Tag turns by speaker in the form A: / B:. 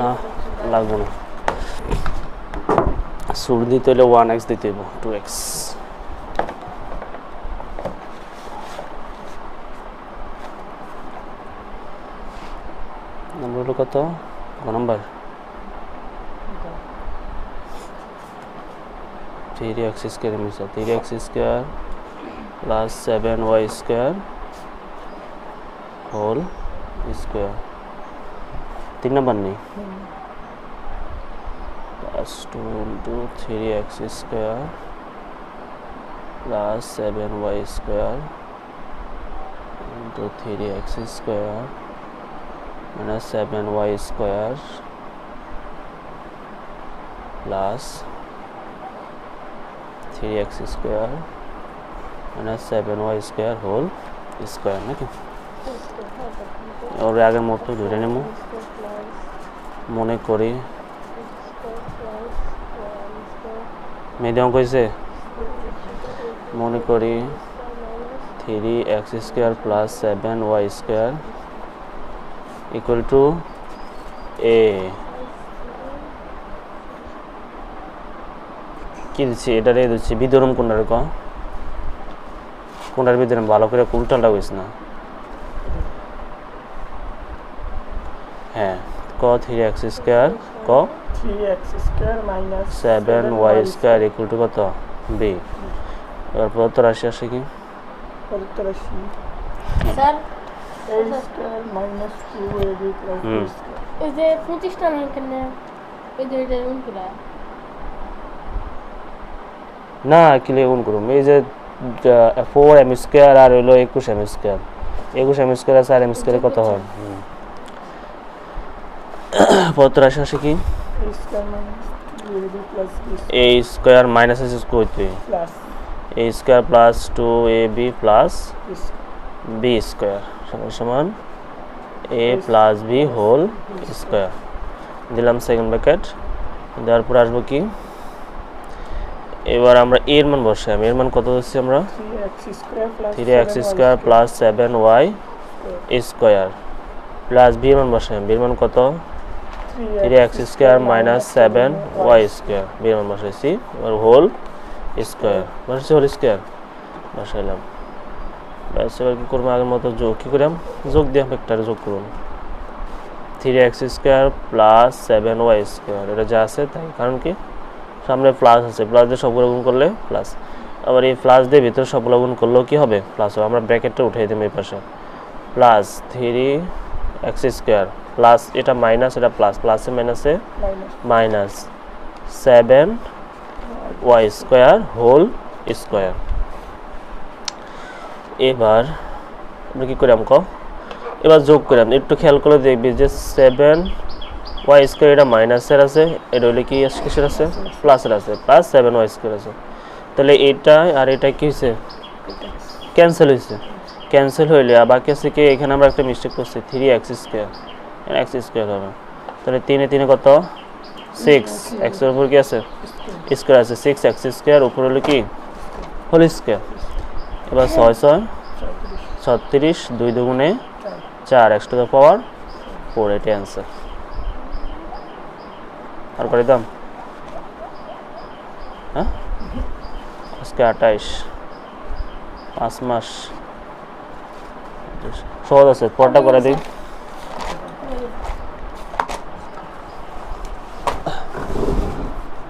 A: না, লাগবে না। সুর দিতে হলে ওয়ান এক্স দিতে হইব টু এক্স নম্বর হলো কত? ক নম্বর থ্রি এক্স স্কোয়ার মিশা three X square plus seven Y square whole square তিন নম্বর নেই। Plus two into three X square plus seven Y square into three X square minus 7y square plus 3x square minus 7y square whole square নাকি ওর আগের মতো ধরে নেব। মনে করি। মিডিয়াম কইছে? মনে করি। Three X square plus seven Y square equal to a কি দিচ্ছি? এটারে দিচ্ছি। বিদরম কোনটারে কোনটার বিদরম ভালো করে উল্টাটা হইস না। হ্যাঁ ক থ্রি এক্স স্কোয়ার ক?
B: Three X square minus
A: seven Y square equal to কত? বি এবার পদার্থ রাশি আসে কি?
B: পদার্থ রাশি।
C: Sir?
B: A square minus two A B plus
A: hmm.
C: যে পঁচিশটা কেন? ওই যে ওইটা উনকুলা
A: না কিলে গুণ করুম? এই যে ফোর এম স্কোয়ার আর হইল একুশ এম স্কোয়ার একুশ এম স্কোয়ার আছে আর এম স্কোয়ারে কত হয়? পদার্থ রাশি আসে কি?
B: A square minus two B B
A: S
B: plus
A: A square plus two A B plus
B: B
A: B square সমান সমান A plus B whole square দিলাম সেকেন্ড ব্র্যাকেট দেওয়ার পর আসব কি? এবার আমরা এর মান বসাই। এর মান কত দিচ্ছি আমরা?
B: Three X square plus
A: seven Y square plus B মান বসাই। বির মান কত? Three X square minus seven Y square বির মান বসাইছি এবার হোল স্কোয়ার বসাইছি হোল স্কোয়ার বসাইলাম। ব্যাস, এবার কী করব আগের মতো যোগ, কী করাম যোগ দিয়ে ভেক্টরে যোগ করুন three X square plus seven Y square এটা যা আছে তাই, কারণ কি? সামনে প্লাস আছে প্লাস দিয়ে সবগুলো গুণ করলে প্লাস আবার এই প্লাস দিয়ে ভিতরে সবগুলো গুণ করলেও কি হবে? প্লাস হবে। আমরা ব্র্যাকেটটা উঠিয়ে দিই এই পাশে। Plus three X square plus এটা মাইনাস এটা প্লাস প্লাসে মাইনাসে
B: minus
A: seven Y square whole square এবার আমরা কী করাম ক এবার যোগ করাম একটু খেয়াল করে দেখবি যে সেভেন ওয়াই স্কোয়ার এটা মাইনাসের আছে এটা হলে কি আছে- কিসের আছে? প্লাসের আছে প্লাস সেভেন ওয়াই স্কোয়ার আছে। তাহলে এটা আর এটা কি হয়েছে ক্যান্সেল হয়েছে ক্যান্সেল হইলে বাকি আছে কি? এখানে আমরা একটা মিস্টেক করছি three X square X square হবে। তাহলে তিনে তিনে কত? সিক্স এক্সের উপর কি আছে? স্কোয়ার আছে। সিক্স এক্স স্কোয়ার উপর হলো কি? হোল স্কোয়ার এবার ছয় ছয়। ছত্রিশ, দুই দুগুণে চার। X to the power four এটি অ্যান্সার আর করে দাম? হ্যাঁ? আজকে আঠাইশ। পাঁচ মাস। সহজ আছে, পরটা করে দিই।